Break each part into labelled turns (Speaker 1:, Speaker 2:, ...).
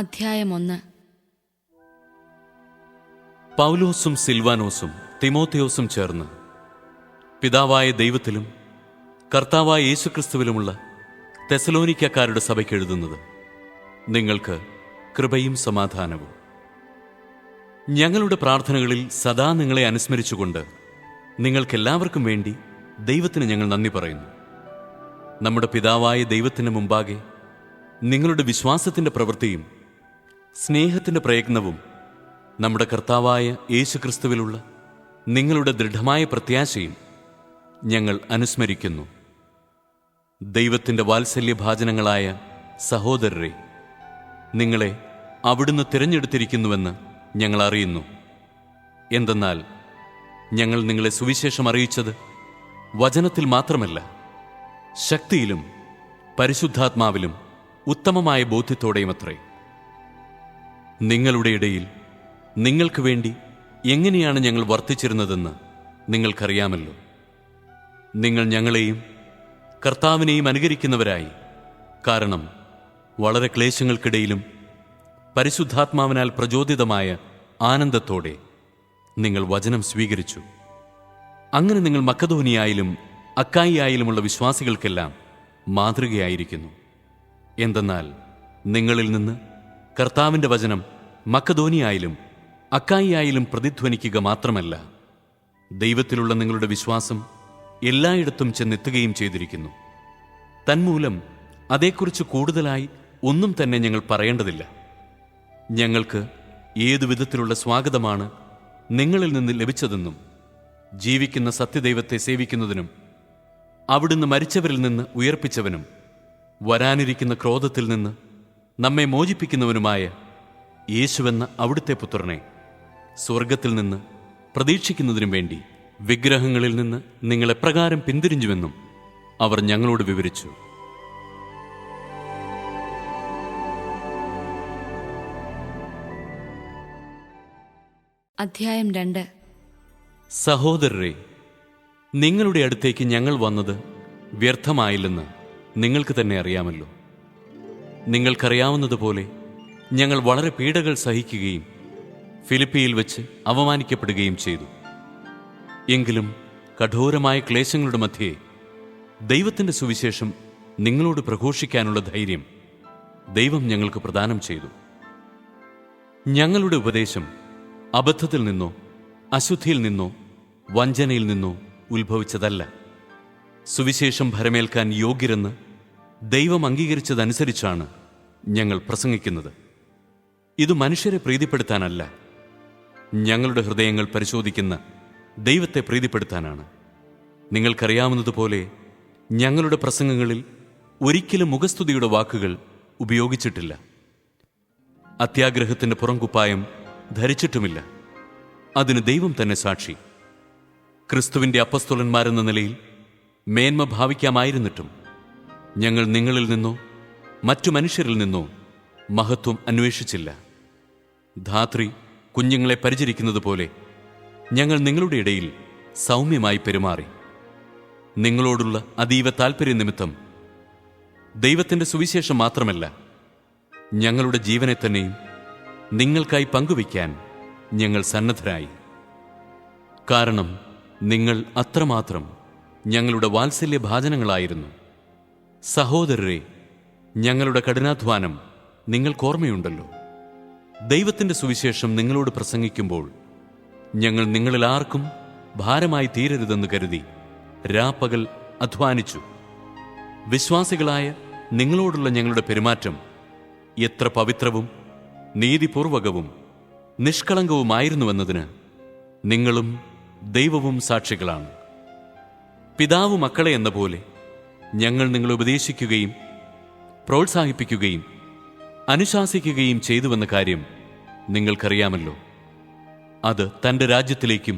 Speaker 1: അധ്യായമൊന്ന്
Speaker 2: പൗലോസും സിൽവാനോസും തിമോത്തിയോസും ചേർന്ന് പിതാവായ ദൈവത്തിലും കർത്താവായ യേശുക്രിസ്തുവിലുമുള്ള തെസലോനിക്കാരുടെ സഭയ്ക്ക് എഴുതുന്നത് നിങ്ങൾക്ക് കൃപയും സമാധാനവും ഞങ്ങളുടെ പ്രാർത്ഥനകളിൽ സദാ നിങ്ങളെ അനുസ്മരിച്ചുകൊണ്ട് നിങ്ങൾക്കെല്ലാവർക്കും വേണ്ടി ദൈവത്തിന് ഞങ്ങൾ നന്ദി പറയുന്നു നമ്മുടെ പിതാവായ ദൈവത്തിന് മുമ്പാകെ നിങ്ങളുടെ വിശ്വാസത്തിൻ്റെ പ്രവൃത്തിയും സ്നേഹത്തിൻ്റെ പ്രയത്നവും നമ്മുടെ കർത്താവായ യേശുക്രിസ്തുവിലുള്ള നിങ്ങളുടെ ദൃഢമായ പ്രത്യാശയും ഞങ്ങൾ അനുസ്മരിക്കുന്നു ദൈവത്തിൻ്റെ വാത്സല്യഭാചനങ്ങളായ സഹോദരരെ നിങ്ങളെ അവിടുന്ന് തിരഞ്ഞെടുത്തിരിക്കുന്നുവെന്ന് ഞങ്ങൾ അറിയുന്നു എന്തെന്നാൽ ഞങ്ങൾ നിങ്ങളെ സുവിശേഷം അറിയിച്ചത് വചനത്തിൽ മാത്രമല്ല ശക്തിയിലും പരിശുദ്ധാത്മാവിലും ഉത്തമമായ അത്രേ നിങ്ങളുടെ ഇടയിൽ നിങ്ങൾക്ക് വേണ്ടി എങ്ങനെയാണ് ഞങ്ങൾ വർത്തിച്ചിരുന്നതെന്ന് നിങ്ങൾക്കറിയാമല്ലോ നിങ്ങൾ ഞങ്ങളെയും കർത്താവിനെയും അനുകരിക്കുന്നവരായി കാരണം വളരെ ക്ലേശങ്ങൾക്കിടയിലും പരിശുദ്ധാത്മാവിനാൽ പ്രചോദിതമായ ആനന്ദത്തോടെ നിങ്ങൾ വചനം സ്വീകരിച്ചു അങ്ങനെ നിങ്ങൾ മക്കധോനിയായാലും അക്കായിയായാലുമുള്ള വിശ്വാസികൾക്കെല്ലാം മാതൃകയായിരിക്കുന്നു എന്തെന്നാൽ നിങ്ങളിൽ നിന്ന് കർത്താവിൻ്റെ വചനം മക്കധോനിയായാലും അക്കായിയായാലും പ്രതിധ്വനിക്കുക മാത്രമല്ല ദൈവത്തിലുള്ള നിങ്ങളുടെ വിശ്വാസം എല്ലായിടത്തും ചെന്നെത്തുകയും ചെയ്തിരിക്കുന്നു തന്മൂലം അതേക്കുറിച്ച് കൂടുതലായി ഒന്നും തന്നെ ഞങ്ങൾ പറയേണ്ടതില്ല ഞങ്ങൾക്ക് ഏതു വിധത്തിലുള്ള സ്വാഗതമാണ് നിങ്ങളിൽ നിന്ന് ലഭിച്ചതെന്നും ജീവിക്കുന്ന സത്യദൈവത്തെ സേവിക്കുന്നതിനും അവിടുന്ന് മരിച്ചവരിൽ നിന്ന് ഉയർപ്പിച്ചവനും വരാനിരിക്കുന്ന ക്രോധത്തിൽ നിന്ന് നമ്മെ മോചിപ്പിക്കുന്നവനുമായ യേശുവെന്ന അവിടുത്തെ പുത്രനെ സ്വർഗത്തിൽ നിന്ന് പ്രതീക്ഷിക്കുന്നതിനും വേണ്ടി വിഗ്രഹങ്ങളിൽ നിന്ന് നിങ്ങളെ പ്രകാരം പിന്തിരിഞ്ഞുവെന്നും അവർ ഞങ്ങളോട് വിവരിച്ചു
Speaker 1: അധ്യായം രണ്ട്
Speaker 2: സഹോദരരെ നിങ്ങളുടെ അടുത്തേക്ക് ഞങ്ങൾ വന്നത് വ്യർത്ഥമായില്ലെന്ന് നിങ്ങൾക്ക് തന്നെ അറിയാമല്ലോ നിങ്ങൾക്കറിയാവുന്നതുപോലെ പോലെ ഞങ്ങൾ വളരെ പീഡകൾ സഹിക്കുകയും ഫിലിപ്പിയിൽ വെച്ച് അവമാനിക്കപ്പെടുകയും ചെയ്തു എങ്കിലും കഠോരമായ ക്ലേശങ്ങളുടെ മധ്യേ ദൈവത്തിൻ്റെ സുവിശേഷം നിങ്ങളോട് പ്രഘോഷിക്കാനുള്ള ധൈര്യം ദൈവം ഞങ്ങൾക്ക് പ്രദാനം ചെയ്തു ഞങ്ങളുടെ ഉപദേശം അബദ്ധത്തിൽ നിന്നോ അശുദ്ധിയിൽ നിന്നോ വഞ്ചനയിൽ നിന്നോ ഉത്ഭവിച്ചതല്ല സുവിശേഷം ഭരമേൽക്കാൻ യോഗ്യരെന്ന് ദൈവം അംഗീകരിച്ചതനുസരിച്ചാണ് ഞങ്ങൾ പ്രസംഗിക്കുന്നത് ഇത് മനുഷ്യരെ പ്രീതിപ്പെടുത്താനല്ല ഞങ്ങളുടെ ഹൃദയങ്ങൾ പരിശോധിക്കുന്ന ദൈവത്തെ പ്രീതിപ്പെടുത്താനാണ് നിങ്ങൾക്കറിയാവുന്നതുപോലെ ഞങ്ങളുടെ പ്രസംഗങ്ങളിൽ ഒരിക്കലും മുഖസ്തുതിയുടെ വാക്കുകൾ ഉപയോഗിച്ചിട്ടില്ല അത്യാഗ്രഹത്തിൻ്റെ പുറംകുപ്പായം ധരിച്ചിട്ടുമില്ല അതിന് ദൈവം തന്നെ സാക്ഷി ക്രിസ്തുവിൻ്റെ അപ്പസ്തുലന്മാരെന്ന നിലയിൽ മേന്മ ഭാവിക്കാമായിരുന്നിട്ടും ഞങ്ങൾ നിങ്ങളിൽ നിന്നോ മറ്റു മനുഷ്യരിൽ നിന്നോ മഹത്വം അന്വേഷിച്ചില്ല ധാത്രി കുഞ്ഞുങ്ങളെ പരിചരിക്കുന്നത് പോലെ ഞങ്ങൾ നിങ്ങളുടെ ഇടയിൽ സൗമ്യമായി പെരുമാറി നിങ്ങളോടുള്ള അതീവ താൽപ്പര്യ നിമിത്തം ദൈവത്തിൻ്റെ സുവിശേഷം മാത്രമല്ല ഞങ്ങളുടെ ജീവനെ തന്നെയും നിങ്ങൾക്കായി പങ്കുവയ്ക്കാൻ ഞങ്ങൾ സന്നദ്ധരായി കാരണം നിങ്ങൾ അത്രമാത്രം ഞങ്ങളുടെ വാത്സല്യ ഭാജനങ്ങളായിരുന്നു സഹോദരരെ ഞങ്ങളുടെ കഠിനാധ്വാനം നിങ്ങൾക്കോർമ്മയുണ്ടല്ലോ ദൈവത്തിൻ്റെ സുവിശേഷം നിങ്ങളോട് പ്രസംഗിക്കുമ്പോൾ ഞങ്ങൾ നിങ്ങളിൽ ആർക്കും ഭാരമായി തീരരുതെന്ന് കരുതി രാപ്പകൽ അധ്വാനിച്ചു വിശ്വാസികളായ നിങ്ങളോടുള്ള ഞങ്ങളുടെ പെരുമാറ്റം എത്ര പവിത്രവും നീതിപൂർവകവും നിഷ്കളങ്കവുമായിരുന്നുവെന്നതിന് നിങ്ങളും ദൈവവും സാക്ഷികളാണ് പിതാവ് മക്കളെ എന്ന പോലെ ഞങ്ങൾ നിങ്ങളെ ഉപദേശിക്കുകയും പ്രോത്സാഹിപ്പിക്കുകയും അനുശാസിക്കുകയും ചെയ്തുവെന്ന കാര്യം നിങ്ങൾക്കറിയാമല്ലോ അത് തൻ്റെ രാജ്യത്തിലേക്കും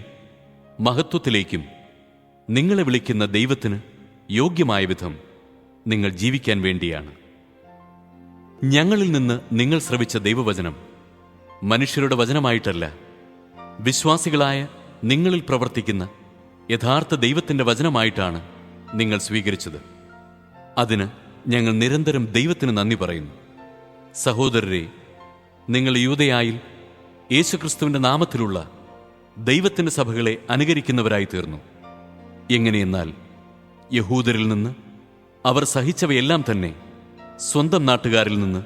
Speaker 2: മഹത്വത്തിലേക്കും നിങ്ങളെ വിളിക്കുന്ന ദൈവത്തിന് യോഗ്യമായ വിധം നിങ്ങൾ ജീവിക്കാൻ വേണ്ടിയാണ് ഞങ്ങളിൽ നിന്ന് നിങ്ങൾ ശ്രവിച്ച ദൈവവചനം മനുഷ്യരുടെ വചനമായിട്ടല്ല വിശ്വാസികളായ നിങ്ങളിൽ പ്രവർത്തിക്കുന്ന യഥാർത്ഥ ദൈവത്തിൻ്റെ വചനമായിട്ടാണ് നിങ്ങൾ സ്വീകരിച്ചത് അതിന് ഞങ്ങൾ നിരന്തരം ദൈവത്തിന് നന്ദി പറയുന്നു സഹോദരരെ നിങ്ങൾ യൂതയായി യേശുക്രിസ്തുവിൻ്റെ നാമത്തിലുള്ള ദൈവത്തിൻ്റെ സഭകളെ അനുകരിക്കുന്നവരായി തീർന്നു എങ്ങനെയെന്നാൽ യഹൂദരിൽ നിന്ന് അവർ സഹിച്ചവയെല്ലാം തന്നെ സ്വന്തം നാട്ടുകാരിൽ നിന്ന്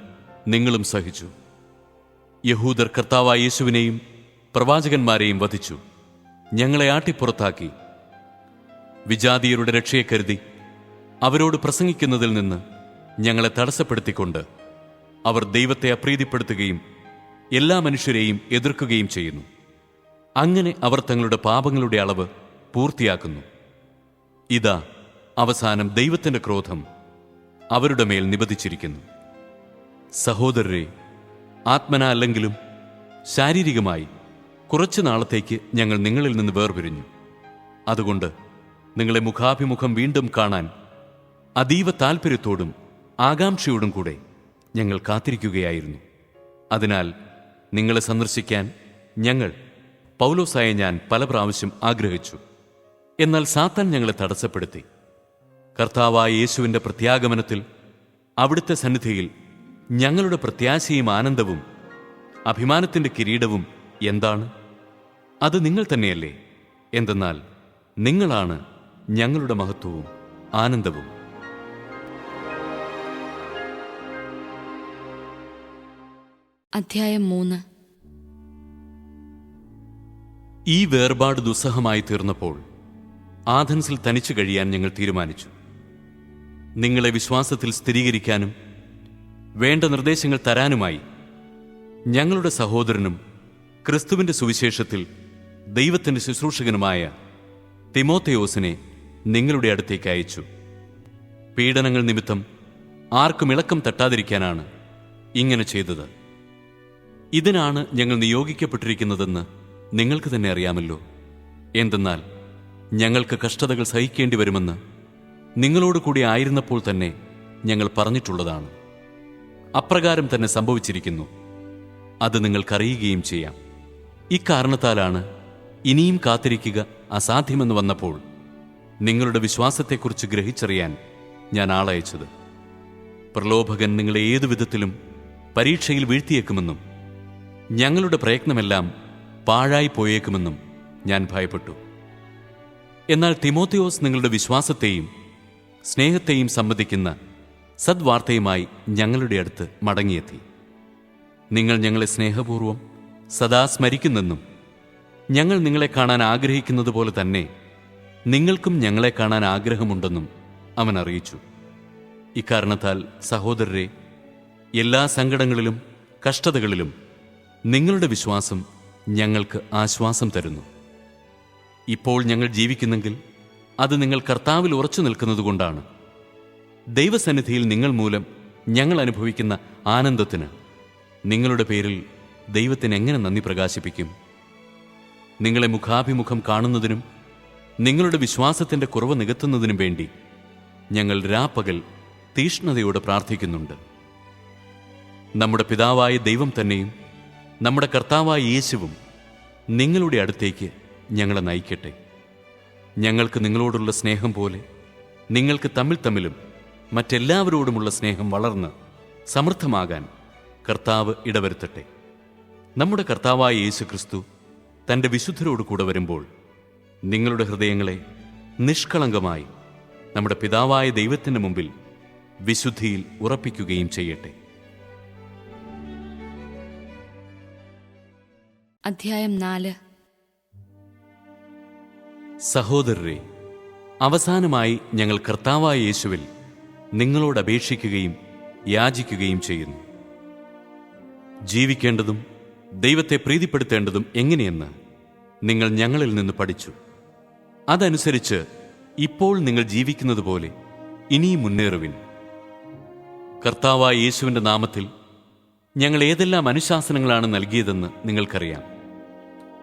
Speaker 2: നിങ്ങളും സഹിച്ചു യഹൂദർ കർത്താവായ യേശുവിനെയും പ്രവാചകന്മാരെയും വധിച്ചു ഞങ്ങളെ ആട്ടിപ്പുറത്താക്കി വിജാതീയരുടെ രക്ഷയെ കരുതി അവരോട് പ്രസംഗിക്കുന്നതിൽ നിന്ന് ഞങ്ങളെ തടസ്സപ്പെടുത്തിക്കൊണ്ട് അവർ ദൈവത്തെ അപ്രീതിപ്പെടുത്തുകയും എല്ലാ മനുഷ്യരെയും എതിർക്കുകയും ചെയ്യുന്നു അങ്ങനെ അവർ തങ്ങളുടെ പാപങ്ങളുടെ അളവ് പൂർത്തിയാക്കുന്നു ഇതാ അവസാനം ദൈവത്തിൻ്റെ ക്രോധം അവരുടെ മേൽ നിബന്ധിച്ചിരിക്കുന്നു സഹോദരരെ ആത്മനല്ലെങ്കിലും ശാരീരികമായി കുറച്ചു നാളത്തേക്ക് ഞങ്ങൾ നിങ്ങളിൽ നിന്ന് വേർപിരിഞ്ഞു അതുകൊണ്ട് നിങ്ങളെ മുഖാഭിമുഖം വീണ്ടും കാണാൻ അതീവ താൽപ്പര്യത്തോടും ആകാംക്ഷയോടും കൂടെ ഞങ്ങൾ കാത്തിരിക്കുകയായിരുന്നു അതിനാൽ നിങ്ങളെ സന്ദർശിക്കാൻ ഞങ്ങൾ പൗലോസായ ഞാൻ പല പ്രാവശ്യം ആഗ്രഹിച്ചു എന്നാൽ സാത്താൻ ഞങ്ങളെ തടസ്സപ്പെടുത്തി കർത്താവായ യേശുവിൻ്റെ പ്രത്യാഗമനത്തിൽ അവിടുത്തെ സന്നിധിയിൽ ഞങ്ങളുടെ പ്രത്യാശയും ആനന്ദവും അഭിമാനത്തിൻ്റെ കിരീടവും എന്താണ് അത് നിങ്ങൾ തന്നെയല്ലേ എന്തെന്നാൽ നിങ്ങളാണ് ഞങ്ങളുടെ മഹത്വവും ആനന്ദവും
Speaker 1: അധ്യായം മൂന്ന്
Speaker 2: ഈ വേർപാട് ദുസ്സഹമായി തീർന്നപ്പോൾ ആഥൻസിൽ തനിച്ചു കഴിയാൻ ഞങ്ങൾ തീരുമാനിച്ചു നിങ്ങളെ വിശ്വാസത്തിൽ സ്ഥിരീകരിക്കാനും വേണ്ട നിർദ്ദേശങ്ങൾ തരാനുമായി ഞങ്ങളുടെ സഹോദരനും ക്രിസ്തുവിൻ്റെ സുവിശേഷത്തിൽ ദൈവത്തിൻ്റെ ശുശ്രൂഷകനുമായ തിമോത്തയോസിനെ നിങ്ങളുടെ അടുത്തേക്ക് അയച്ചു പീഡനങ്ങൾ നിമിത്തം ആർക്കും ഇളക്കം തട്ടാതിരിക്കാനാണ് ഇങ്ങനെ ചെയ്തത് ഇതിനാണ് ഞങ്ങൾ നിയോഗിക്കപ്പെട്ടിരിക്കുന്നതെന്ന് നിങ്ങൾക്ക് തന്നെ അറിയാമല്ലോ എന്തെന്നാൽ ഞങ്ങൾക്ക് കഷ്ടതകൾ സഹിക്കേണ്ടി വരുമെന്ന് നിങ്ങളോട് കൂടി ആയിരുന്നപ്പോൾ തന്നെ ഞങ്ങൾ പറഞ്ഞിട്ടുള്ളതാണ് അപ്രകാരം തന്നെ സംഭവിച്ചിരിക്കുന്നു അത് നിങ്ങൾക്കറിയുകയും ചെയ്യാം ഇക്കാരണത്താലാണ് ഇനിയും കാത്തിരിക്കുക അസാധ്യമെന്ന് വന്നപ്പോൾ നിങ്ങളുടെ വിശ്വാസത്തെക്കുറിച്ച് ഗ്രഹിച്ചറിയാൻ ഞാൻ ആളയച്ചത് പ്രലോഭകൻ നിങ്ങളെ ഏതു വിധത്തിലും പരീക്ഷയിൽ വീഴ്ത്തിയേക്കുമെന്നും ഞങ്ങളുടെ പ്രയത്നമെല്ലാം പാഴായി പോയേക്കുമെന്നും ഞാൻ ഭയപ്പെട്ടു എന്നാൽ തിമോത്തിയോസ് നിങ്ങളുടെ വിശ്വാസത്തെയും സ്നേഹത്തെയും സംബന്ധിക്കുന്ന സദ്വാർത്തയുമായി ഞങ്ങളുടെ അടുത്ത് മടങ്ങിയെത്തി നിങ്ങൾ ഞങ്ങളെ സ്നേഹപൂർവം സദാ സ്മരിക്കുന്നെന്നും ഞങ്ങൾ നിങ്ങളെ കാണാൻ ആഗ്രഹിക്കുന്നത് പോലെ തന്നെ നിങ്ങൾക്കും ഞങ്ങളെ കാണാൻ ആഗ്രഹമുണ്ടെന്നും അവൻ അറിയിച്ചു ഇക്കാരണത്താൽ സഹോദരരെ എല്ലാ സങ്കടങ്ങളിലും കഷ്ടതകളിലും നിങ്ങളുടെ വിശ്വാസം ഞങ്ങൾക്ക് ആശ്വാസം തരുന്നു ഇപ്പോൾ ഞങ്ങൾ ജീവിക്കുന്നെങ്കിൽ അത് നിങ്ങൾ കർത്താവിൽ ഉറച്ചു നിൽക്കുന്നതുകൊണ്ടാണ് ദൈവസന്നിധിയിൽ നിങ്ങൾ മൂലം ഞങ്ങൾ അനുഭവിക്കുന്ന ആനന്ദത്തിന് നിങ്ങളുടെ പേരിൽ ദൈവത്തിന് എങ്ങനെ നന്ദി പ്രകാശിപ്പിക്കും നിങ്ങളെ മുഖാഭിമുഖം കാണുന്നതിനും നിങ്ങളുടെ വിശ്വാസത്തിൻ്റെ കുറവ് നികത്തുന്നതിനും വേണ്ടി ഞങ്ങൾ രാപ്പകൽ തീഷ്ണതയോടെ പ്രാർത്ഥിക്കുന്നുണ്ട് നമ്മുടെ പിതാവായ ദൈവം തന്നെയും നമ്മുടെ കർത്താവായ യേശുവും നിങ്ങളുടെ അടുത്തേക്ക് ഞങ്ങളെ നയിക്കട്ടെ ഞങ്ങൾക്ക് നിങ്ങളോടുള്ള സ്നേഹം പോലെ നിങ്ങൾക്ക് തമ്മിൽ തമ്മിലും മറ്റെല്ലാവരോടുമുള്ള സ്നേഹം വളർന്ന് സമൃദ്ധമാകാൻ കർത്താവ് ഇടവരുത്തട്ടെ നമ്മുടെ കർത്താവായ യേശു ക്രിസ്തു തൻ്റെ വിശുദ്ധരോട് കൂടെ വരുമ്പോൾ നിങ്ങളുടെ ഹൃദയങ്ങളെ നിഷ്കളങ്കമായി നമ്മുടെ പിതാവായ ദൈവത്തിൻ്റെ മുമ്പിൽ വിശുദ്ധിയിൽ ഉറപ്പിക്കുകയും ചെയ്യട്ടെ
Speaker 1: അധ്യായം നാല്
Speaker 2: സഹോദരരെ അവസാനമായി ഞങ്ങൾ കർത്താവായ യേശുവിൽ നിങ്ങളോട് അപേക്ഷിക്കുകയും യാചിക്കുകയും ചെയ്യുന്നു ജീവിക്കേണ്ടതും ദൈവത്തെ പ്രീതിപ്പെടുത്തേണ്ടതും എങ്ങനെയെന്ന് നിങ്ങൾ ഞങ്ങളിൽ നിന്ന് പഠിച്ചു അതനുസരിച്ച് ഇപ്പോൾ നിങ്ങൾ ജീവിക്കുന്നത് പോലെ ഇനിയും മുന്നേറുവിൻ കർത്താവായ യേശുവിൻ്റെ നാമത്തിൽ ഞങ്ങൾ ഏതെല്ലാം അനുശാസനങ്ങളാണ് നൽകിയതെന്ന് നിങ്ങൾക്കറിയാം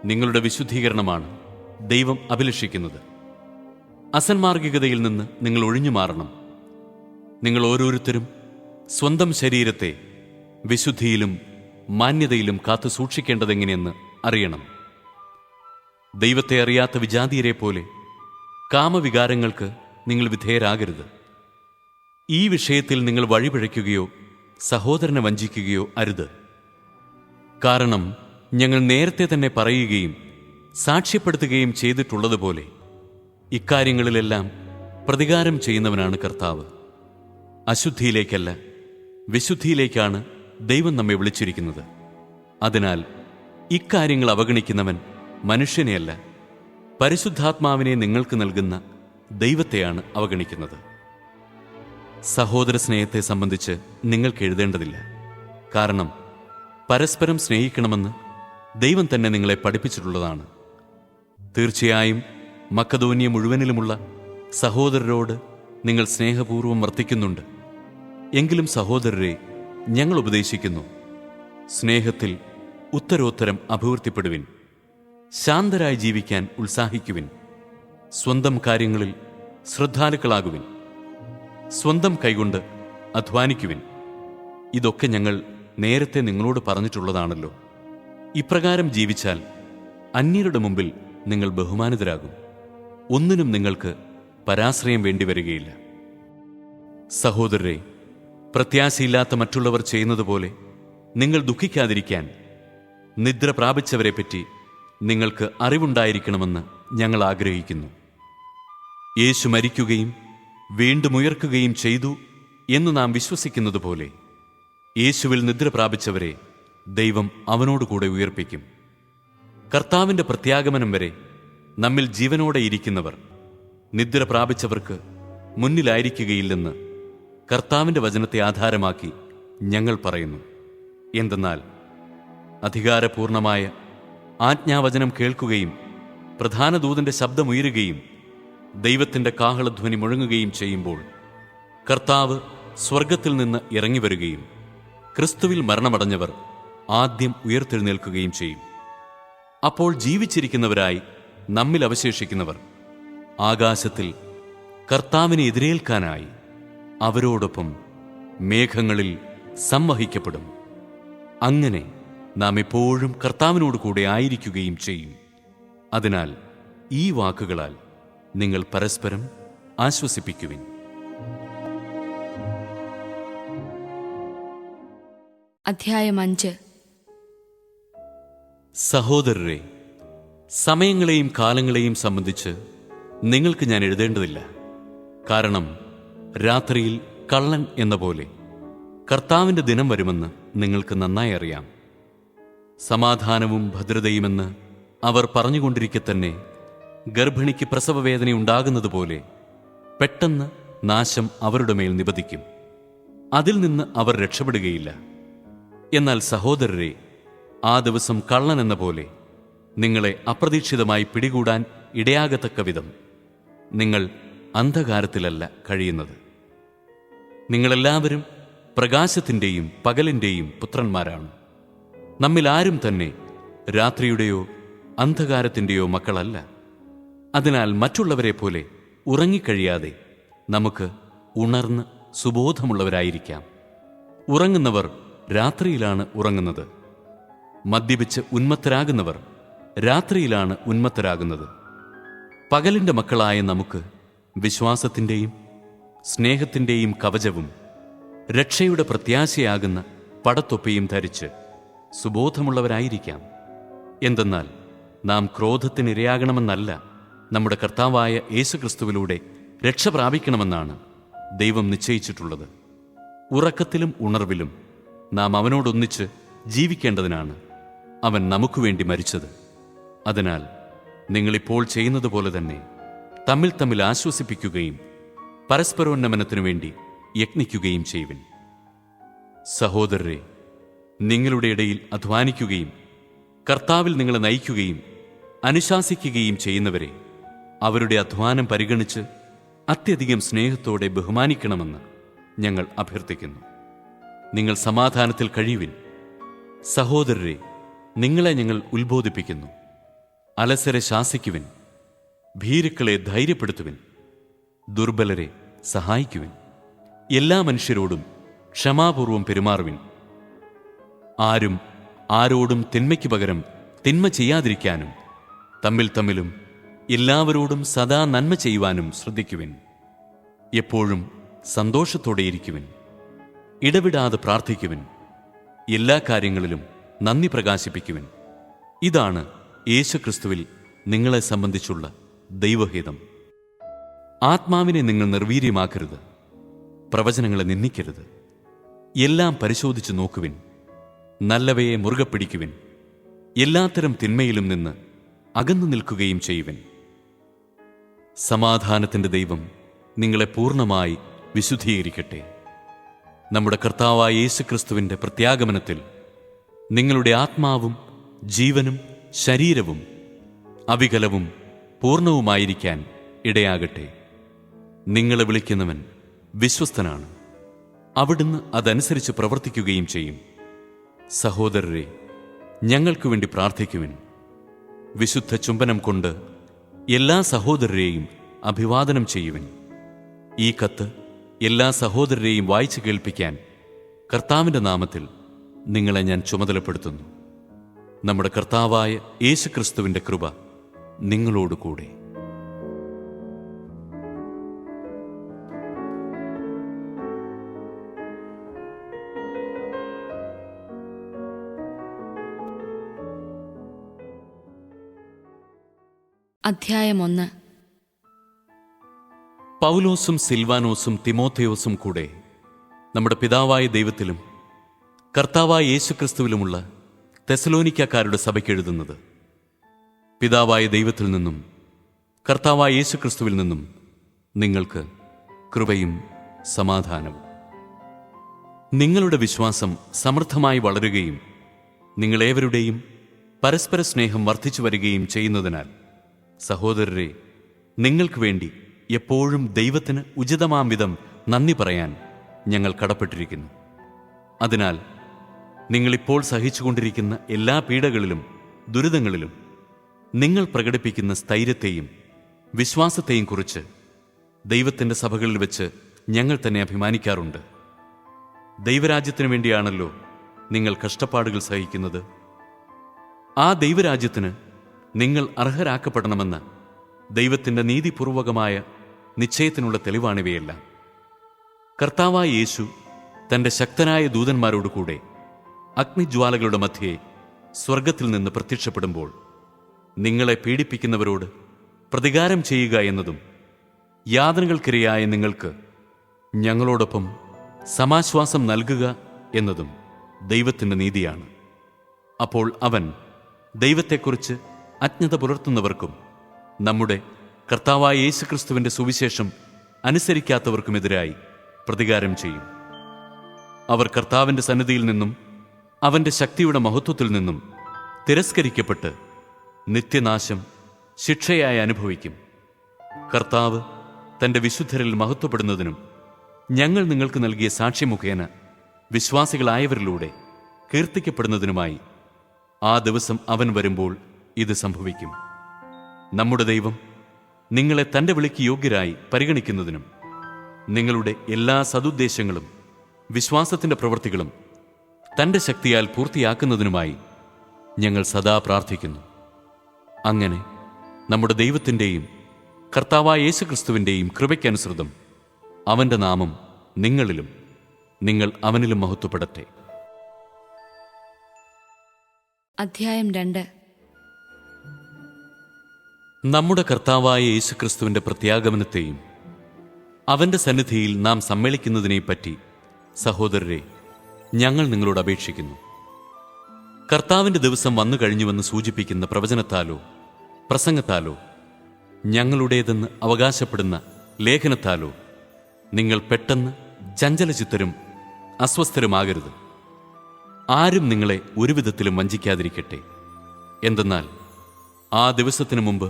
Speaker 2: നിങ്ങളുടെ വിശുദ്ധീകരണമാണ് ദൈവം അഭിലഷിക്കുന്നത് അസന്മാർഗികതയിൽ നിന്ന് നിങ്ങൾ ഒഴിഞ്ഞു മാറണം നിങ്ങൾ ഓരോരുത്തരും സ്വന്തം ശരീരത്തെ വിശുദ്ധിയിലും മാന്യതയിലും കാത്തു സൂക്ഷിക്കേണ്ടതെങ്ങനെയെന്ന് അറിയണം ദൈവത്തെ അറിയാത്ത വിജാതീയരെ പോലെ കാമവികാരങ്ങൾക്ക് നിങ്ങൾ വിധേയരാകരുത് ഈ വിഷയത്തിൽ നിങ്ങൾ വഴിപിഴയ്ക്കുകയോ സഹോദരനെ വഞ്ചിക്കുകയോ അരുത് കാരണം ഞങ്ങൾ നേരത്തെ തന്നെ പറയുകയും സാക്ഷ്യപ്പെടുത്തുകയും ചെയ്തിട്ടുള്ളതുപോലെ ഇക്കാര്യങ്ങളിലെല്ലാം പ്രതികാരം ചെയ്യുന്നവനാണ് കർത്താവ് അശുദ്ധിയിലേക്കല്ല വിശുദ്ധിയിലേക്കാണ് ദൈവം നമ്മെ വിളിച്ചിരിക്കുന്നത് അതിനാൽ ഇക്കാര്യങ്ങൾ അവഗണിക്കുന്നവൻ മനുഷ്യനെയല്ല പരിശുദ്ധാത്മാവിനെ നിങ്ങൾക്ക് നൽകുന്ന ദൈവത്തെയാണ് അവഗണിക്കുന്നത് സഹോദര സ്നേഹത്തെ സംബന്ധിച്ച് നിങ്ങൾക്ക് എഴുതേണ്ടതില്ല കാരണം പരസ്പരം സ്നേഹിക്കണമെന്ന് ദൈവം തന്നെ നിങ്ങളെ പഠിപ്പിച്ചിട്ടുള്ളതാണ് തീർച്ചയായും മക്കധോന്യ മുഴുവനിലുമുള്ള സഹോദരരോട് നിങ്ങൾ സ്നേഹപൂർവ്വം വർത്തിക്കുന്നുണ്ട് എങ്കിലും സഹോദരരെ ഞങ്ങൾ ഉപദേശിക്കുന്നു സ്നേഹത്തിൽ ഉത്തരോത്തരം അഭിവൃദ്ധിപ്പെടുവിൻ ശാന്തരായി ജീവിക്കാൻ ഉത്സാഹിക്കുവിൻ സ്വന്തം കാര്യങ്ങളിൽ ശ്രദ്ധാലുക്കളാകുവിൻ സ്വന്തം കൈകൊണ്ട് അധ്വാനിക്കുവിൻ ഇതൊക്കെ ഞങ്ങൾ നേരത്തെ നിങ്ങളോട് പറഞ്ഞിട്ടുള്ളതാണല്ലോ ഇപ്രകാരം ജീവിച്ചാൽ അന്യരുടെ മുമ്പിൽ നിങ്ങൾ ബഹുമാനിതരാകും ഒന്നിനും നിങ്ങൾക്ക് പരാശ്രയം വരികയില്ല സഹോദരരെ പ്രത്യാശയില്ലാത്ത മറ്റുള്ളവർ ചെയ്യുന്നതുപോലെ നിങ്ങൾ ദുഃഖിക്കാതിരിക്കാൻ നിദ്ര പ്രാപിച്ചവരെപ്പറ്റി നിങ്ങൾക്ക് അറിവുണ്ടായിരിക്കണമെന്ന് ഞങ്ങൾ ആഗ്രഹിക്കുന്നു യേശു മരിക്കുകയും വീണ്ടും ഉയർക്കുകയും ചെയ്തു എന്ന് നാം വിശ്വസിക്കുന്നതുപോലെ യേശുവിൽ നിദ്ര പ്രാപിച്ചവരെ ദൈവം അവനോടുകൂടെ ഉയർപ്പിക്കും കർത്താവിൻ്റെ പ്രത്യാഗമനം വരെ നമ്മിൽ ജീവനോടെ ഇരിക്കുന്നവർ നിദ്ര പ്രാപിച്ചവർക്ക് മുന്നിലായിരിക്കുകയില്ലെന്ന് കർത്താവിൻ്റെ വചനത്തെ ആധാരമാക്കി ഞങ്ങൾ പറയുന്നു എന്തെന്നാൽ അധികാരപൂർണമായ ആജ്ഞാവചനം കേൾക്കുകയും പ്രധാന ദൂതൻ്റെ ശബ്ദമുയരുകയും ദൈവത്തിൻ്റെ കാഹളധ്വനി മുഴങ്ങുകയും ചെയ്യുമ്പോൾ കർത്താവ് സ്വർഗത്തിൽ നിന്ന് ഇറങ്ങി വരികയും ക്രിസ്തുവിൽ മരണമടഞ്ഞവർ ആദ്യം ഉയർത്തെഴുന്നേൽക്കുകയും ചെയ്യും അപ്പോൾ ജീവിച്ചിരിക്കുന്നവരായി നമ്മിൽ അവശേഷിക്കുന്നവർ ആകാശത്തിൽ കർത്താവിനെ എതിരേൽക്കാനായി അവരോടൊപ്പം മേഘങ്ങളിൽ സംവഹിക്കപ്പെടും അങ്ങനെ നാം എപ്പോഴും കർത്താവിനോട് കൂടെ ആയിരിക്കുകയും ചെയ്യും അതിനാൽ ഈ വാക്കുകളാൽ നിങ്ങൾ പരസ്പരം ആശ്വസിപ്പിക്കുവിൻ
Speaker 1: അധ്യായം അഞ്ച്
Speaker 2: സഹോദരരെ സമയങ്ങളെയും കാലങ്ങളെയും സംബന്ധിച്ച് നിങ്ങൾക്ക് ഞാൻ എഴുതേണ്ടതില്ല കാരണം രാത്രിയിൽ കള്ളൻ എന്ന പോലെ കർത്താവിൻ്റെ ദിനം വരുമെന്ന് നിങ്ങൾക്ക് നന്നായി അറിയാം സമാധാനവും ഭദ്രതയുമെന്ന് അവർ പറഞ്ഞുകൊണ്ടിരിക്കെ തന്നെ ഗർഭിണിക്ക് പ്രസവവേദന ഉണ്ടാകുന്നതുപോലെ പെട്ടെന്ന് നാശം അവരുടെ മേൽ നിപതിക്കും അതിൽ നിന്ന് അവർ രക്ഷപ്പെടുകയില്ല എന്നാൽ സഹോദരരെ ആ ദിവസം എന്ന പോലെ നിങ്ങളെ അപ്രതീക്ഷിതമായി പിടികൂടാൻ ഇടയാകത്തക്ക വിധം നിങ്ങൾ അന്ധകാരത്തിലല്ല കഴിയുന്നത് നിങ്ങളെല്ലാവരും പ്രകാശത്തിൻ്റെയും പകലിൻ്റെയും പുത്രന്മാരാണ് നമ്മിൽ ആരും തന്നെ രാത്രിയുടെയോ അന്ധകാരത്തിൻ്റെയോ മക്കളല്ല അതിനാൽ മറ്റുള്ളവരെ പോലെ ഉറങ്ങിക്കഴിയാതെ നമുക്ക് ഉണർന്ന് സുബോധമുള്ളവരായിരിക്കാം ഉറങ്ങുന്നവർ രാത്രിയിലാണ് ഉറങ്ങുന്നത് മദ്യപിച്ച് ഉന്മത്തരാകുന്നവർ രാത്രിയിലാണ് ഉന്മത്തരാകുന്നത് പകലിൻ്റെ മക്കളായ നമുക്ക് വിശ്വാസത്തിൻ്റെയും സ്നേഹത്തിൻ്റെയും കവചവും രക്ഷയുടെ പ്രത്യാശയാകുന്ന പടത്തൊപ്പയും ധരിച്ച് സുബോധമുള്ളവരായിരിക്കാം എന്തെന്നാൽ നാം ക്രോധത്തിനിരയാകണമെന്നല്ല നമ്മുടെ കർത്താവായ യേശുക്രിസ്തുവിലൂടെ രക്ഷ പ്രാപിക്കണമെന്നാണ് ദൈവം നിശ്ചയിച്ചിട്ടുള്ളത് ഉറക്കത്തിലും ഉണർവിലും നാം അവനോടൊന്നിച്ച് ജീവിക്കേണ്ടതിനാണ് അവൻ നമുക്ക് വേണ്ടി മരിച്ചത് അതിനാൽ നിങ്ങളിപ്പോൾ ചെയ്യുന്നത് പോലെ തന്നെ തമ്മിൽ തമ്മിൽ ആശ്വസിപ്പിക്കുകയും പരസ്പരോന്നമനത്തിനു വേണ്ടി യജ്ഞിക്കുകയും ചെയ്യുവിൻ സഹോദരരെ നിങ്ങളുടെ ഇടയിൽ അധ്വാനിക്കുകയും കർത്താവിൽ നിങ്ങളെ നയിക്കുകയും അനുശാസിക്കുകയും ചെയ്യുന്നവരെ അവരുടെ അധ്വാനം പരിഗണിച്ച് അത്യധികം സ്നേഹത്തോടെ ബഹുമാനിക്കണമെന്ന് ഞങ്ങൾ അഭ്യർത്ഥിക്കുന്നു നിങ്ങൾ സമാധാനത്തിൽ കഴിയുവിൻ സഹോദരരെ നിങ്ങളെ ഞങ്ങൾ ഉത്ബോധിപ്പിക്കുന്നു അലസരെ ശാസിക്കുവിൻ ഭീരുക്കളെ ധൈര്യപ്പെടുത്തുവിൻ ദുർബലരെ സഹായിക്കുവിൻ എല്ലാ മനുഷ്യരോടും ക്ഷമാപൂർവം പെരുമാറുവിൻ ആരും ആരോടും തിന്മയ്ക്ക് പകരം തിന്മ ചെയ്യാതിരിക്കാനും തമ്മിൽ തമ്മിലും എല്ലാവരോടും സദാ നന്മ ചെയ്യുവാനും ശ്രദ്ധിക്കുവിൻ എപ്പോഴും സന്തോഷത്തോടെയിരിക്കുവിൻ ഇടവിടാതെ പ്രാർത്ഥിക്കുവിൻ എല്ലാ കാര്യങ്ങളിലും നന്ദി പ്രകാശിപ്പിക്കുവിൻ ഇതാണ് യേശുക്രിസ്തുവിൽ നിങ്ങളെ സംബന്ധിച്ചുള്ള ദൈവഹിതം ആത്മാവിനെ നിങ്ങൾ നിർവീര്യമാക്കരുത് പ്രവചനങ്ങളെ നിന്ദിക്കരുത് എല്ലാം പരിശോധിച്ചു നോക്കുവിൻ നല്ലവയെ മുറുകെ പിടിക്കുവിൻ എല്ലാത്തരം തിന്മയിലും നിന്ന് അകന്നു നിൽക്കുകയും ചെയ്യുവിൻ സമാധാനത്തിൻ്റെ ദൈവം നിങ്ങളെ പൂർണ്ണമായി വിശുദ്ധീകരിക്കട്ടെ നമ്മുടെ കർത്താവായ യേശുക്രിസ്തുവിൻ്റെ പ്രത്യാഗമനത്തിൽ നിങ്ങളുടെ ആത്മാവും ജീവനും ശരീരവും അവികലവും പൂർണ്ണവുമായിരിക്കാൻ ഇടയാകട്ടെ നിങ്ങളെ വിളിക്കുന്നവൻ വിശ്വസ്തനാണ് അവിടുന്ന് അതനുസരിച്ച് പ്രവർത്തിക്കുകയും ചെയ്യും സഹോദരരെ ഞങ്ങൾക്കു വേണ്ടി പ്രാർത്ഥിക്കുവിൻ വിശുദ്ധ ചുംബനം കൊണ്ട് എല്ലാ സഹോദരരെയും അഭിവാദനം ചെയ്യുവിൻ ഈ കത്ത് എല്ലാ സഹോദരരെയും വായിച്ചു കേൾപ്പിക്കാൻ കർത്താവിൻ്റെ നാമത്തിൽ നിങ്ങളെ ഞാൻ ചുമതലപ്പെടുത്തുന്നു നമ്മുടെ കർത്താവായ യേശുക്രിസ്തുവിൻ്റെ കൃപ നിങ്ങളോടുകൂടെ
Speaker 1: അധ്യായം ഒന്ന്
Speaker 2: പൗലോസും സിൽവാനോസും തിമോത്തയോസും കൂടെ നമ്മുടെ പിതാവായ ദൈവത്തിലും കർത്താവായ യേശുക്രിസ്തുവിലുമുള്ള തെസലോനിക്കാക്കാരുടെ സഭയ്ക്ക് എഴുതുന്നത് പിതാവായ ദൈവത്തിൽ നിന്നും കർത്താവായ യേശുക്രിസ്തുവിൽ നിന്നും നിങ്ങൾക്ക് കൃപയും സമാധാനവും നിങ്ങളുടെ വിശ്വാസം സമൃദ്ധമായി വളരുകയും നിങ്ങളേവരുടെയും പരസ്പര സ്നേഹം വർദ്ധിച്ചു വരികയും ചെയ്യുന്നതിനാൽ സഹോദരരെ നിങ്ങൾക്ക് വേണ്ടി എപ്പോഴും ദൈവത്തിന് ഉചിതമാം വിധം നന്ദി പറയാൻ ഞങ്ങൾ കടപ്പെട്ടിരിക്കുന്നു അതിനാൽ നിങ്ങളിപ്പോൾ സഹിച്ചുകൊണ്ടിരിക്കുന്ന എല്ലാ പീഡകളിലും ദുരിതങ്ങളിലും നിങ്ങൾ പ്രകടിപ്പിക്കുന്ന സ്ഥൈര്യത്തെയും വിശ്വാസത്തെയും കുറിച്ച് ദൈവത്തിൻ്റെ സഭകളിൽ വെച്ച് ഞങ്ങൾ തന്നെ അഭിമാനിക്കാറുണ്ട് ദൈവരാജ്യത്തിനു വേണ്ടിയാണല്ലോ നിങ്ങൾ കഷ്ടപ്പാടുകൾ സഹിക്കുന്നത് ആ ദൈവരാജ്യത്തിന് നിങ്ങൾ അർഹരാക്കപ്പെടണമെന്ന് ദൈവത്തിൻ്റെ നീതിപൂർവകമായ നിശ്ചയത്തിനുള്ള തെളിവാണിവയെല്ലാം കർത്താവായ യേശു തൻ്റെ ശക്തനായ ദൂതന്മാരോടുകൂടെ കൂടെ അഗ്നിജ്വാലകളുടെ മധ്യേ സ്വർഗത്തിൽ നിന്ന് പ്രത്യക്ഷപ്പെടുമ്പോൾ നിങ്ങളെ പീഡിപ്പിക്കുന്നവരോട് പ്രതികാരം ചെയ്യുക എന്നതും യാതനകൾക്കിരയായ നിങ്ങൾക്ക് ഞങ്ങളോടൊപ്പം സമാശ്വാസം നൽകുക എന്നതും ദൈവത്തിൻ്റെ നീതിയാണ് അപ്പോൾ അവൻ ദൈവത്തെക്കുറിച്ച് അജ്ഞത പുലർത്തുന്നവർക്കും നമ്മുടെ കർത്താവായ യേശുക്രിസ്തുവിൻ്റെ സുവിശേഷം അനുസരിക്കാത്തവർക്കുമെതിരായി പ്രതികാരം ചെയ്യും അവർ കർത്താവിൻ്റെ സന്നിധിയിൽ നിന്നും അവൻ്റെ ശക്തിയുടെ മഹത്വത്തിൽ നിന്നും തിരസ്കരിക്കപ്പെട്ട് നിത്യനാശം ശിക്ഷയായി അനുഭവിക്കും കർത്താവ് തൻ്റെ വിശുദ്ധരിൽ മഹത്വപ്പെടുന്നതിനും ഞങ്ങൾ നിങ്ങൾക്ക് നൽകിയ സാക്ഷി മുഖേന വിശ്വാസികളായവരിലൂടെ കീർത്തിക്കപ്പെടുന്നതിനുമായി ആ ദിവസം അവൻ വരുമ്പോൾ ഇത് സംഭവിക്കും നമ്മുടെ ദൈവം നിങ്ങളെ തൻ്റെ വിളിക്ക് യോഗ്യരായി പരിഗണിക്കുന്നതിനും നിങ്ങളുടെ എല്ലാ സതുദ്ദേശങ്ങളും വിശ്വാസത്തിൻ്റെ പ്രവൃത്തികളും തൻ്റെ ശക്തിയാൽ പൂർത്തിയാക്കുന്നതിനുമായി ഞങ്ങൾ സദാ പ്രാർത്ഥിക്കുന്നു അങ്ങനെ നമ്മുടെ ദൈവത്തിൻ്റെയും കർത്താവായ യേശുക്രിസ്തുവിൻ്റെയും കൃപയ്ക്കനുസൃതം അവൻ്റെ നാമം നിങ്ങളിലും നിങ്ങൾ അവനിലും മഹത്വപ്പെടട്ടെ
Speaker 1: അധ്യായം രണ്ട്
Speaker 2: നമ്മുടെ കർത്താവായ യേശുക്രിസ്തുവിൻ്റെ പ്രത്യാഗമനത്തെയും അവൻ്റെ സന്നിധിയിൽ നാം സമ്മേളിക്കുന്നതിനെപ്പറ്റി സഹോദരരെ ഞങ്ങൾ നിങ്ങളോട് അപേക്ഷിക്കുന്നു കർത്താവിൻ്റെ ദിവസം വന്നു കഴിഞ്ഞുവെന്ന് സൂചിപ്പിക്കുന്ന പ്രവചനത്താലോ പ്രസംഗത്താലോ ഞങ്ങളുടേതെന്ന് അവകാശപ്പെടുന്ന ലേഖനത്താലോ നിങ്ങൾ പെട്ടെന്ന് ചഞ്ചലചിത്തരും അസ്വസ്ഥരുമാകരുത് ആരും നിങ്ങളെ ഒരു വിധത്തിലും വഞ്ചിക്കാതിരിക്കട്ടെ എന്തെന്നാൽ ആ ദിവസത്തിനു മുമ്പ്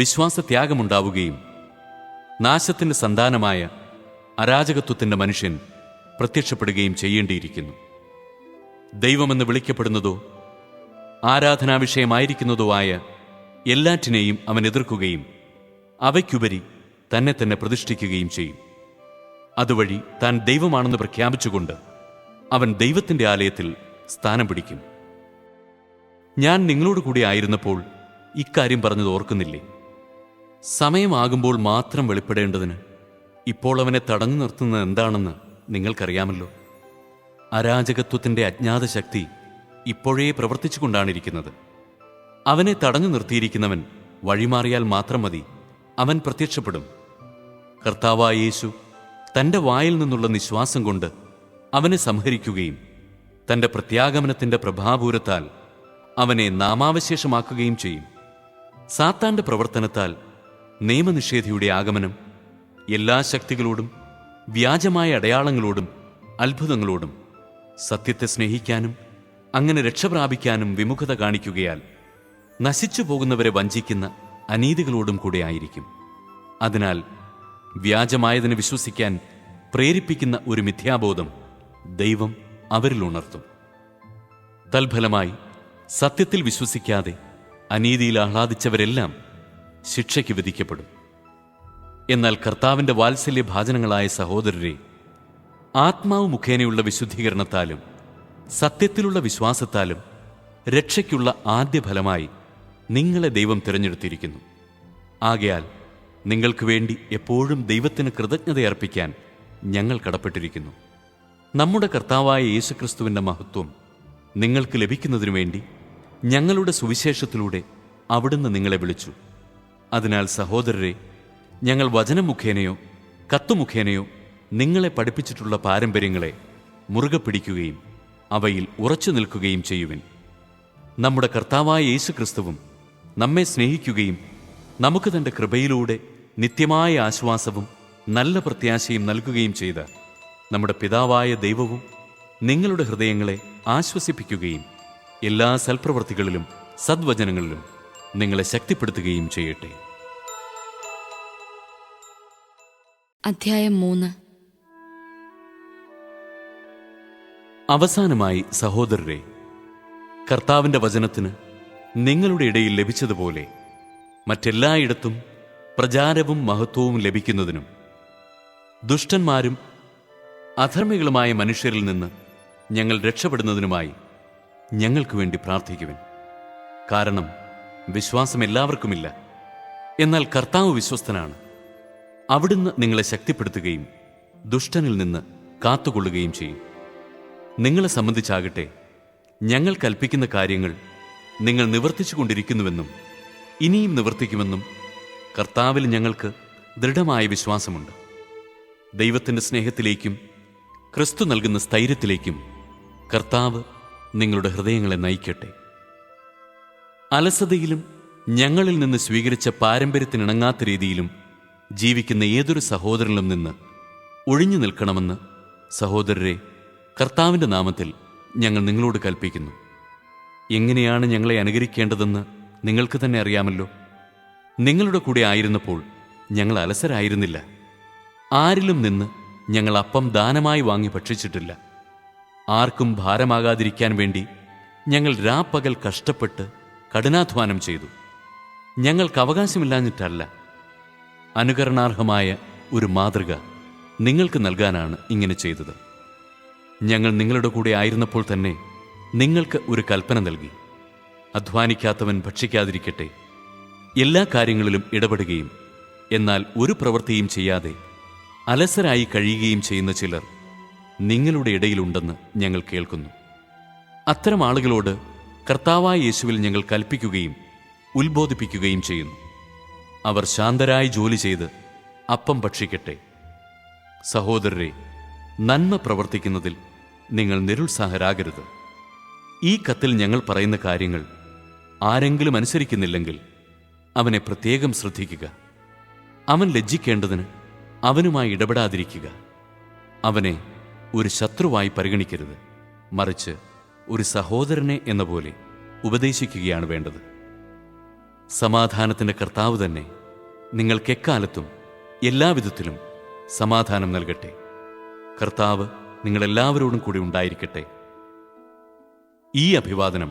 Speaker 2: വിശ്വാസത്യാഗമുണ്ടാവുകയും നാശത്തിൻ്റെ സന്താനമായ അരാജകത്വത്തിൻ്റെ മനുഷ്യൻ പ്രത്യക്ഷപ്പെടുകയും ചെയ്യേണ്ടിയിരിക്കുന്നു ദൈവമെന്ന് വിളിക്കപ്പെടുന്നതോ ആരാധനാ വിഷയമായിരിക്കുന്നതോ ആയ എല്ലാറ്റിനെയും അവൻ എതിർക്കുകയും അവയ്ക്കുപരി തന്നെ തന്നെ പ്രതിഷ്ഠിക്കുകയും ചെയ്യും അതുവഴി താൻ ദൈവമാണെന്ന് പ്രഖ്യാപിച്ചുകൊണ്ട് അവൻ ദൈവത്തിൻ്റെ ആലയത്തിൽ സ്ഥാനം പിടിക്കും ഞാൻ നിങ്ങളോട് കൂടി ആയിരുന്നപ്പോൾ ഇക്കാര്യം പറഞ്ഞത് ഓർക്കുന്നില്ലേ സമയമാകുമ്പോൾ മാത്രം വെളിപ്പെടേണ്ടതിന് ഇപ്പോൾ അവനെ തടഞ്ഞു നിർത്തുന്നത് എന്താണെന്ന് നിങ്ങൾക്കറിയാമല്ലോ അരാജകത്വത്തിൻ്റെ അജ്ഞാത ശക്തി ഇപ്പോഴേ പ്രവർത്തിച്ചുകൊണ്ടാണിരിക്കുന്നത് അവനെ തടഞ്ഞു നിർത്തിയിരിക്കുന്നവൻ വഴിമാറിയാൽ മാത്രം മതി അവൻ പ്രത്യക്ഷപ്പെടും കർത്താവായ യേശു തൻ്റെ വായിൽ നിന്നുള്ള നിശ്വാസം കൊണ്ട് അവനെ സംഹരിക്കുകയും തൻ്റെ പ്രത്യാഗമനത്തിൻ്റെ പ്രഭാപൂരത്താൽ അവനെ നാമാവശേഷമാക്കുകയും ചെയ്യും സാത്താൻ്റെ പ്രവർത്തനത്താൽ നിയമനിഷേധിയുടെ ആഗമനം എല്ലാ ശക്തികളോടും വ്യാജമായ അടയാളങ്ങളോടും അത്ഭുതങ്ങളോടും സത്യത്തെ സ്നേഹിക്കാനും അങ്ങനെ രക്ഷപ്രാപിക്കാനും വിമുഖത കാണിക്കുകയാൽ നശിച്ചു പോകുന്നവരെ വഞ്ചിക്കുന്ന അനീതികളോടും കൂടെ ആയിരിക്കും അതിനാൽ വ്യാജമായതിനെ വിശ്വസിക്കാൻ പ്രേരിപ്പിക്കുന്ന ഒരു മിഥ്യാബോധം ദൈവം അവരിൽ ഉണർത്തും തൽഫലമായി സത്യത്തിൽ വിശ്വസിക്കാതെ അനീതിയിൽ ആഹ്ലാദിച്ചവരെല്ലാം ശിക്ഷയ്ക്ക് വിധിക്കപ്പെടും എന്നാൽ കർത്താവിൻ്റെ വാത്സല്യ ഭാചനങ്ങളായ സഹോദരരെ ആത്മാവ് മുഖേനയുള്ള വിശുദ്ധീകരണത്താലും സത്യത്തിലുള്ള വിശ്വാസത്താലും രക്ഷയ്ക്കുള്ള ആദ്യ ഫലമായി നിങ്ങളെ ദൈവം തിരഞ്ഞെടുത്തിരിക്കുന്നു ആകയാൽ നിങ്ങൾക്ക് വേണ്ടി എപ്പോഴും ദൈവത്തിന് കൃതജ്ഞതയർപ്പിക്കാൻ ഞങ്ങൾ കടപ്പെട്ടിരിക്കുന്നു നമ്മുടെ കർത്താവായ യേശുക്രിസ്തുവിൻ്റെ മഹത്വം നിങ്ങൾക്ക് ലഭിക്കുന്നതിനു വേണ്ടി ഞങ്ങളുടെ സുവിശേഷത്തിലൂടെ അവിടുന്ന് നിങ്ങളെ വിളിച്ചു അതിനാൽ സഹോദരരെ ഞങ്ങൾ വചനം മുഖേനയോ കത്തുമുഖേനയോ നിങ്ങളെ പഠിപ്പിച്ചിട്ടുള്ള പാരമ്പര്യങ്ങളെ മുറുകെ പിടിക്കുകയും അവയിൽ ഉറച്ചു നിൽക്കുകയും ചെയ്യുവിൻ നമ്മുടെ കർത്താവായ യേശു ക്രിസ്തുവും നമ്മെ സ്നേഹിക്കുകയും നമുക്ക് തൻ്റെ കൃപയിലൂടെ നിത്യമായ ആശ്വാസവും നല്ല പ്രത്യാശയും നൽകുകയും ചെയ്ത നമ്മുടെ പിതാവായ ദൈവവും നിങ്ങളുടെ ഹൃദയങ്ങളെ ആശ്വസിപ്പിക്കുകയും എല്ലാ സൽപ്രവൃത്തികളിലും സദ്വചനങ്ങളിലും നിങ്ങളെ ശക്തിപ്പെടുത്തുകയും ചെയ്യട്ടെ
Speaker 1: അധ്യായം മൂന്ന്
Speaker 2: അവസാനമായി സഹോദരരെ കർത്താവിൻ്റെ വചനത്തിന് നിങ്ങളുടെ ഇടയിൽ ലഭിച്ചതുപോലെ മറ്റെല്ലായിടത്തും പ്രചാരവും മഹത്വവും ലഭിക്കുന്നതിനും ദുഷ്ടന്മാരും അധർമ്മികളുമായ മനുഷ്യരിൽ നിന്ന് ഞങ്ങൾ രക്ഷപ്പെടുന്നതിനുമായി ഞങ്ങൾക്ക് വേണ്ടി പ്രാർത്ഥിക്കുവൻ കാരണം വിശ്വാസം എല്ലാവർക്കുമില്ല എന്നാൽ കർത്താവ് വിശ്വസ്തനാണ് അവിടുന്ന് നിങ്ങളെ ശക്തിപ്പെടുത്തുകയും ദുഷ്ടനിൽ നിന്ന് കാത്തുകൊള്ളുകയും ചെയ്യും നിങ്ങളെ സംബന്ധിച്ചാകട്ടെ ഞങ്ങൾ കൽപ്പിക്കുന്ന കാര്യങ്ങൾ നിങ്ങൾ നിവർത്തിച്ചു കൊണ്ടിരിക്കുന്നുവെന്നും ഇനിയും നിവർത്തിക്കുമെന്നും കർത്താവിൽ ഞങ്ങൾക്ക് ദൃഢമായ വിശ്വാസമുണ്ട് ദൈവത്തിൻ്റെ സ്നേഹത്തിലേക്കും ക്രിസ്തു നൽകുന്ന സ്ഥൈര്യത്തിലേക്കും കർത്താവ് നിങ്ങളുടെ ഹൃദയങ്ങളെ നയിക്കട്ടെ അലസതയിലും ഞങ്ങളിൽ നിന്ന് സ്വീകരിച്ച പാരമ്പര്യത്തിനിണങ്ങാത്ത രീതിയിലും ജീവിക്കുന്ന ഏതൊരു സഹോദരനിലും നിന്ന് ഒഴിഞ്ഞു നിൽക്കണമെന്ന് സഹോദരരെ കർത്താവിൻ്റെ നാമത്തിൽ ഞങ്ങൾ നിങ്ങളോട് കൽപ്പിക്കുന്നു എങ്ങനെയാണ് ഞങ്ങളെ അനുകരിക്കേണ്ടതെന്ന് നിങ്ങൾക്ക് തന്നെ അറിയാമല്ലോ നിങ്ങളുടെ കൂടെ ആയിരുന്നപ്പോൾ ഞങ്ങൾ അലസരായിരുന്നില്ല ആരിലും നിന്ന് ഞങ്ങൾ അപ്പം ദാനമായി വാങ്ങി ഭക്ഷിച്ചിട്ടില്ല ആർക്കും ഭാരമാകാതിരിക്കാൻ വേണ്ടി ഞങ്ങൾ രാപ്പകൽ കഷ്ടപ്പെട്ട് കഠിനാധ്വാനം ചെയ്തു ഞങ്ങൾക്ക് അവകാശമില്ലാഞ്ഞിട്ടല്ല അനുകരണാർഹമായ ഒരു മാതൃക നിങ്ങൾക്ക് നൽകാനാണ് ഇങ്ങനെ ചെയ്തത് ഞങ്ങൾ നിങ്ങളുടെ കൂടെ ആയിരുന്നപ്പോൾ തന്നെ നിങ്ങൾക്ക് ഒരു കൽപ്പന നൽകി അധ്വാനിക്കാത്തവൻ ഭക്ഷിക്കാതിരിക്കട്ടെ എല്ലാ കാര്യങ്ങളിലും ഇടപെടുകയും എന്നാൽ ഒരു പ്രവൃത്തിയും ചെയ്യാതെ അലസരായി കഴിയുകയും ചെയ്യുന്ന ചിലർ നിങ്ങളുടെ ഇടയിലുണ്ടെന്ന് ഞങ്ങൾ കേൾക്കുന്നു അത്തരം ആളുകളോട് കർത്താവായ യേശുവിൽ ഞങ്ങൾ കൽപ്പിക്കുകയും ഉത്ബോധിപ്പിക്കുകയും ചെയ്യുന്നു അവർ ശാന്തരായി ജോലി ചെയ്ത് അപ്പം ഭക്ഷിക്കട്ടെ സഹോദരരെ നന്മ പ്രവർത്തിക്കുന്നതിൽ നിങ്ങൾ നിരുത്സാഹരാകരുത് ഈ കത്തിൽ ഞങ്ങൾ പറയുന്ന കാര്യങ്ങൾ ആരെങ്കിലും അനുസരിക്കുന്നില്ലെങ്കിൽ അവനെ പ്രത്യേകം ശ്രദ്ധിക്കുക അവൻ ലജ്ജിക്കേണ്ടതിന് അവനുമായി ഇടപെടാതിരിക്കുക അവനെ ഒരു ശത്രുവായി പരിഗണിക്കരുത് മറിച്ച് ഒരു സഹോദരനെ എന്ന പോലെ ഉപദേശിക്കുകയാണ് വേണ്ടത് സമാധാനത്തിൻ്റെ കർത്താവ് തന്നെ എക്കാലത്തും എല്ലാവിധത്തിലും സമാധാനം നൽകട്ടെ കർത്താവ് നിങ്ങളെല്ലാവരോടും കൂടി ഉണ്ടായിരിക്കട്ടെ ഈ അഭിവാദനം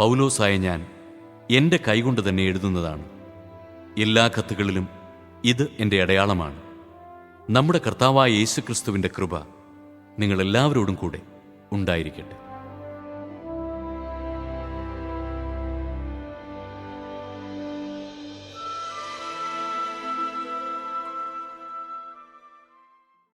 Speaker 2: പൗലോസായ ഞാൻ എൻ്റെ കൈകൊണ്ട് തന്നെ എഴുതുന്നതാണ് എല്ലാ കത്തുകളിലും ഇത് എൻ്റെ അടയാളമാണ് നമ്മുടെ കർത്താവായ യേശുക്രിസ്തുവിൻ്റെ കൃപ നിങ്ങളെല്ലാവരോടും കൂടെ ഉണ്ടായിരിക്കട്ടെ